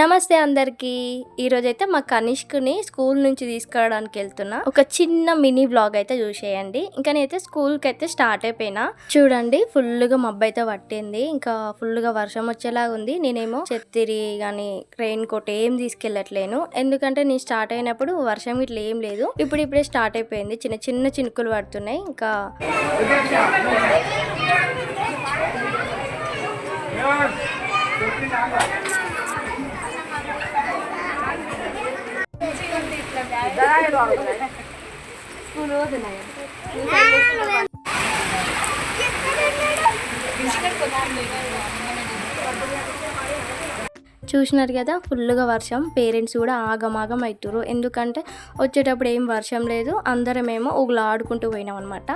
నమస్తే అందరికీ. ఈరోజైతే మా కనిష్క్ని స్కూల్ నుంచి తీసుకురావడానికి వెళ్తున్నా. ఒక చిన్న మినీ బ్లాగ్ అయితే చూసేయండి. ఇంకా నేనైతే స్కూల్కి అయితే స్టార్ట్ అయిపోయినా. చూడండి ఫుల్గా మబ్బు అయితే పట్టింది. ఇంకా ఫుల్గా వర్షం వచ్చేలాగా ఉంది. నేనేమో చెత్తిరి కానీ రెయిన్ కోట్ ఏం తీసుకెళ్ళట్లేను. ఎందుకంటే నేను స్టార్ట్ అయినప్పుడు వర్షం ఇట్లా ఏం లేదు. ఇప్పుడు ఇప్పుడే స్టార్ట్ అయిపోయింది. చిన్న చిన్న చినుకులు పడుతున్నాయి. ఇంకా చూసినారు కదా ఫుల్గా వర్షం. పేరెంట్స్ కూడా ఆగమాగం అవుతారు ఎందుకంటే వచ్చేటప్పుడు ఏం వర్షం లేదు. అందరమేమో ఊగులు ఆడుకుంటూ పోయినాం అనమాట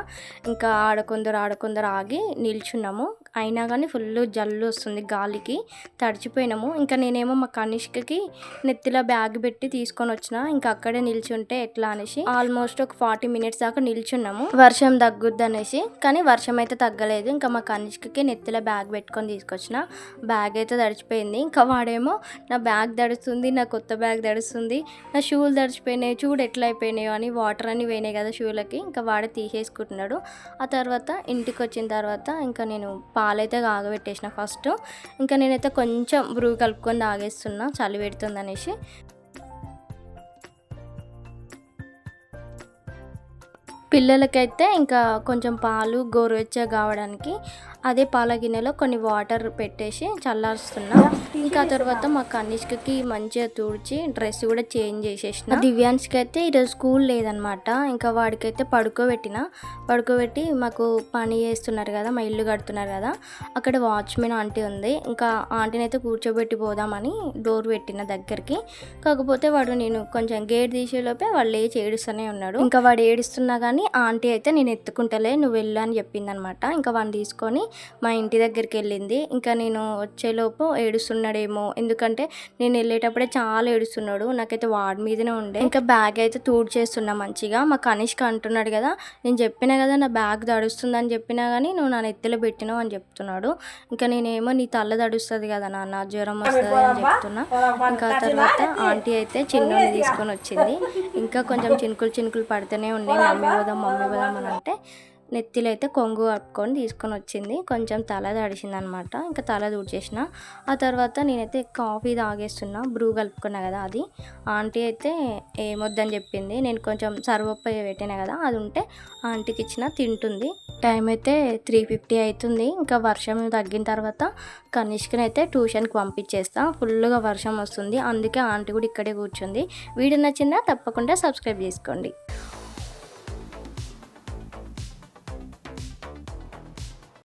ఇంకా ఆడకొందరు ఆడకొందరు ఆగి నిల్చున్నాము. అయినా కానీ ఫుల్ జల్లు వస్తుంది గాలికి. తడిచిపోయినాము. ఇంకా నేనేమో మా కనిష్కకి నెత్తిలో బ్యాగ్ పెట్టి తీసుకొని వచ్చిన. ఇంకా అక్కడే నిల్చుంటే ఎట్లా అనేసి ఆల్మోస్ట్ ఒక ఫార్టీ మినిట్స్ దాకా నిల్చున్నాము. వర్షం తగ్గుద్ది అనేసి కానీ వర్షం అయితే తగ్గలేదు. ఇంకా మా కనిష్కకి నెత్తిలో బ్యాగ్ పెట్టుకొని తీసుకొచ్చిన. బ్యాగ్ అయితే తడిచిపోయింది. ఇంకా వాడేమో నా బ్యాగ్ తడుస్తుంది నా కొత్త బ్యాగ్ తడుస్తుంది నా షూలు తడిచిపోయినాయి చూడు ఎట్లా అయిపోయినాయో అని వాటర్ అని పోయినాయి కదా షూలకి. ఇంకా వాడే తీసేసుకుంటున్నాడు. ఆ తర్వాత ఇంటికి వచ్చిన తర్వాత ఇంకా నేను పాలైతే కాగబెట్టేసిన ఫస్ట్. ఇంకా నేనైతే కొంచెం బ్రూ కలుపుకొని తాగేస్తున్నా చలి పెడుతుంది అనేసి పిల్లలకైతే ఇంకా కొంచెం పాలు గోరువెచ్చగా కావడానికి అదే పాల గిన్నెలో కొన్ని వాటర్ పెట్టేసి చల్లారుస్తున్నా. ఇంకా తర్వాత మా కనిష్కకి మంచిగా తుడిచి డ్రెస్ కూడా చేంజ్ చేసేసిన. దివ్యాన్స్కి అయితే ఈరోజు స్కూల్ లేదనమాట. ఇంకా వాడికైతే పడుకోబెట్టిన. పడుకోబెట్టి మాకు పని చేస్తున్నారు కదా మా ఇల్లు కడుతున్నారు కదా అక్కడ వాచ్మెన్ ఆంటీ ఉంది. ఇంకా ఆంటీని అయితే కూర్చోబెట్టి పోదామని డోర్ పెట్టిన దగ్గరికి. కాకపోతే వాడు నేను కొంచెం గేట్ తీసేలోపే వాడు లేచి ఏడుస్తూనే ఉన్నాడు. ఇంకా వాడు ఏడుస్తున్నా కానీ ఆంటీ అయితే నేను ఎత్తుకుంటలే నువ్వు వెళ్ళు అని చెప్పిందనమాట. ఇంకా వాడిని తీసుకొని మా ఇంటి దగ్గరికి వెళ్ళింది ఇంకా నేను వచ్చేలోపు ఏడుస్తున్నాడేమో. ఎందుకంటే నేను వెళ్ళేటప్పుడే చాలా ఏడుస్తున్నాడు. నాకైతే వాడి మీదనే ఉండే. ఇంకా బ్యాగ్ అయితే తూడ్ చేస్తున్నా మంచిగా. మా కనిష్క అంటున్నాడు కదా నేను చెప్పినా కదా నా బ్యాగ్ తడుస్తుందని చెప్పినా కానీ నువ్వు నా నెత్తిలో పెట్టినావు అని చెప్తున్నాడు. ఇంకా నేనేమో నీ తల్ల తడుస్తుంది కదా నాన్న జ్వరం వస్తుంది అని చెప్తున్నా. ఇంకా తర్వాత ఆంటీ అయితే చిన్నోని తీసుకొని వచ్చింది. ఇంకా కొంచెం చినుకులు చినుకులు పడుతూనే ఉన్నాయి మమ్మీ పోదాం మమ్మీ పోదాం అని అంటే నెత్తిలో అయితే కొంగు కప్పుకొని తీసుకొని వచ్చింది. కొంచెం తల తడిసింది అనమాట ఇంకా తల దూడ్చేసిన. ఆ తర్వాత నేనైతే కాఫీ తాగేస్తున్నా. బ్రూ కలుపుకున్నా కదా అది. ఆంటీ అయితే ఏమొద్దని చెప్పింది. నేను కొంచెం సర్వప్ప పెట్టినా కదా అది ఉంటే ఆంటీకి ఇచ్చిన తింటుంది. టైం అయితే త్రీ ఫిఫ్టీ అవుతుంది ఇంకా వర్షం తగ్గిన తర్వాత కనిష్కని అయితే ట్యూషన్కి పంపించేస్తా. ఫుల్గా వర్షం వస్తుంది. అందుకే ఆంటీ కూడా ఇక్కడే కూర్చుంది. వీడియో నచ్చిందా తప్పకుండా సబ్స్క్రైబ్ చేసుకోండి.